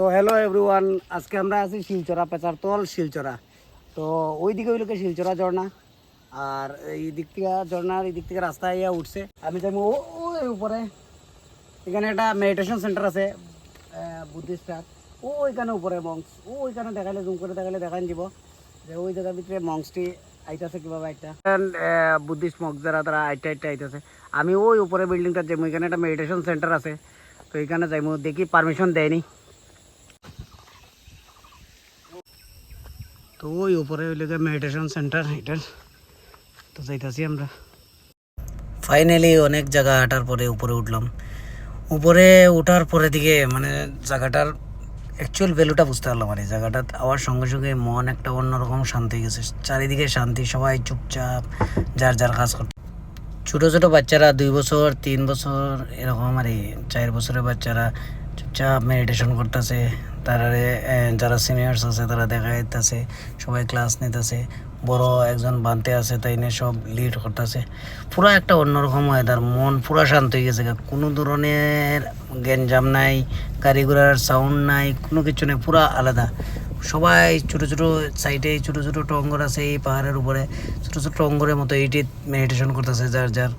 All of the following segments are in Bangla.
সো হ্যালো এভরিওয়ান আজকে আমরা আছি শিলচরা পেচারতল শিলচরা। তো ওই দিকে ওইদিকে শিলচরা ঝর্ণা, আর এই দিক থেকে ঝর্ণার এই দিক থেকে রাস্তা ইয়া উঠছে। আমি যাব ওই উপরে। এখানে একটা মেডিটেশন সেন্টার আছে বুদ্ধিস্টার ওইখানে উপরে মংস ওইখানে দেখাইলে জুম করে দেখাইলে দেখান দিব যে ওই জায়গার ভিতরে মংসটি আইতাছে কীভাবে আইটা বুদ্ধিস্ট মগ যারা, তারা আইটা আইটা আইতাছে। আমি ওই উপরে বিল্ডিংটা যাব এখানে একটা মেডিটেশন সেন্টার আছে। তো এখানে যাইমু দেখি পারমিশন দেয়নি। তো ওই উপরে ওই লেগে মেডিটেশন সেন্টার এটার তো যাইতাছি আমরা। ফাইনালি অনেক জায়গা হাঁটার পরে উপরে উঠলাম। উপরে ওঠার পরে দিকে মানে জায়গাটার অ্যাকচুয়াল ভ্যালুটা বুঝতে পারলাম আর এই জায়গাটা আওয়ার সঙ্গে সঙ্গে মন একটা অন্যরকম শান্তি গেছে। চারিদিকে শান্তি, সবাই চুপচাপ, যার যার কাজ করতে। ছোটো ছোটো বাচ্চারা দুই বছর, তিন বছর, এরকম আর চার বছরের বাচ্চারা চুপচাপ মেডিটেশন করতেছে। তারারে যারা সিনিয়র্স আছে, তারা দেখা যাইতেছে সবাই ক্লাস নিতেছে। বড় একজন বানতে আছে, তাই নিয়ে সব লিড করতেছে। পুরা একটা অন্যরকম হয় তার মন পুরা শান্ত হয়ে গেছে কোনো ধরনের গ্যাঞ্জাম নাই গাড়ি সাউন্ড নাই, কোনো কিছু নেই, পুরা আলাদা। সবাই ছোটো ছোটো সাইডে ছোটো ছোটো টঙ্গর আছে, এই পাহাড়ের উপরে। ছোটো ছোটো টঙ্গরের মতো এইটি মেডিটেশন করতেছে, যার যার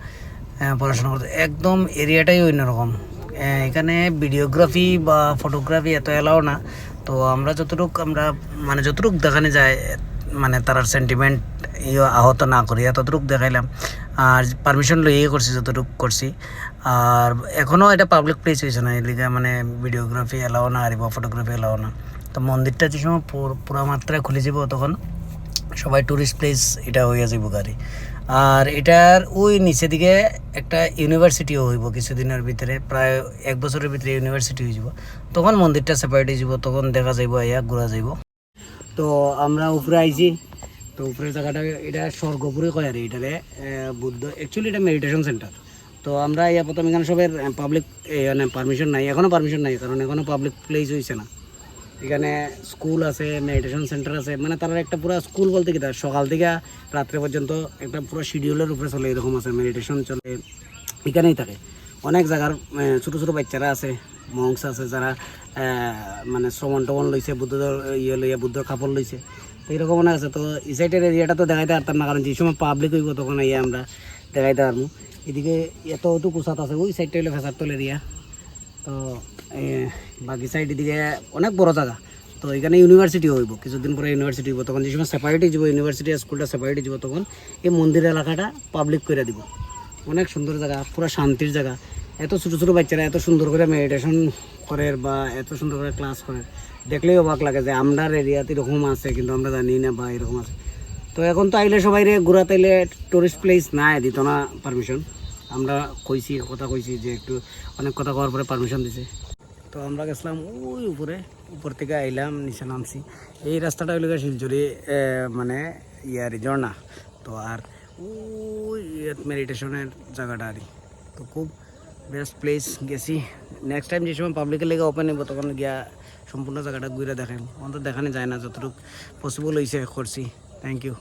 পড়াশোনা করতে। একদম এরিয়াটাই অন্যরকম। এখানে ভিডিওগ্রাফি বা ফটোগ্রাফি এত এলাও না। তো আমরা যতটুকু আমরা মানে যতটুকু দেখানো যায় মানে তার সেন্টিমেন্ট ইয়ে আহত না করি ততটুকু দেখাইলাম। আর পারমিশন লইয়ে করছি, যতটুকু করছি। আর এখনও এটা পাবলিক প্লেস হয়েছে না এদিকে মানে ভিডিওগ্রাফি এলাও না আর ফটোগ্রাফি এলাও না। তো মন্দিরটা যে সময় পুর- মাত্রায় খুলে যাব তখন সবাই টুরিস্ট প্লেস এটা হয়ে যাব গাড়ি। আর এটার ওই নিচে দিকে একটা ইউনিভার্সিটিও হইব কিছুদিনের ভিতরে প্রায় এক বছরের ভিতরে ইউনিভার্সিটি হয়ে যাব। তখন মন্দিরটা সেপারেট হয়ে যাব তখন দেখা যাইব আইয়া ঘোরা যাইব। তো আমরা উপরে আইছি তো উপরে জায়গাটা এটা স্বর্গপুরে কয় আর আহ, বুদ্ধ অ্যাকচুয়ালি এটা মেডিটেশন সেন্টার তো আমরা ইয়া প্রথম এখানে সবের পাবলিক মানে পারমিশন নাই এখনও পারমিশন নাই কারণ এখনও পাবলিক প্লেস হয়েছে না। এখানে স্কুল আছে মেডিটেশন সেন্টার আছে মানে তারা একটা পুরো স্কুল বলতে কি তার সকাল থেকে রাত্রে পর্যন্ত একটা পুরো শিডিউলের উপরে চলে, এরকম আছে মেডিটেশন চলে, এখানেই থাকে। অনেক জায়গার ছোটো ছোটো বাচ্চারা আছে মংস আছে যারা মানে শ্রমণ টমন লইছে বুদ্ধর ইয়ে লইয়া, বুদ্ধর কাপড় লইছে, এরকম অনেক আছে। তো এই সাইডের এরিয়াটা তো দেখাইতে পারতাম না, কারণ যে সময় পাবলিক হইব তখন ইয়ে আমরা দেখাইতে পারব। এদিকে এত তো কুসাত আছে, ওই সাইডটা হইলে ফেসারতল এরিয়া তো সাইড এদিকে অনেক বড় জায়গা। তো এখানে ইউনিভার্সিটি হইব। কিছুদিন পরে ইউনিভার্সিটি হইব। তখন যে সময় সেপারেটে যাব ইউনিভার্সিটি স্কুলটা সেপারেটে যাব, তখন এই মন্দির এলাকাটা পাবলিক করে দিব। অনেক সুন্দর জায়গা, পুরো শান্তির জায়গা। এত ছোটো ছোটো বাচ্চারা এত সুন্দর করে মেডিটেশন করে বা এত সুন্দর করে ক্লাস করে। দেখলেই অবাক লাগে যে আমরার এরিয়াতে এরকম আছে, কিন্তু আমরা জানি না বা এরকম আছে। তো এখন তো আইলে সবাই রে ঘোরা তাইলে টুরিস্ট প্লেস নাই, দিত না পারমিশন আমরা কইছি, কথা কইছি যে একটু অনেক কথা কওয়ার পরে পারমিশন দিছে। তো আমরা গেছিলাম ওই উপরে, উপর থেকে আইলাম, নিচে নামছি। এই রাস্তাটা হইলে শিলচুরি মানে ইয়ারি ঝর্ণা তো আর ওই মেডিটেশনের জায়গাটা আর। তো খুব বেস্ট প্লেস গেছি। নেক্সট টাইম যে সময় পাবলিকের লেগে ওপেন হইব, তখন গিয়া সম্পূর্ণ জায়গাটা ঘুরে দেখাম অন্তত দেখানো যায় না, যতটুকু পসিবল হয়েছে করছি। Thank you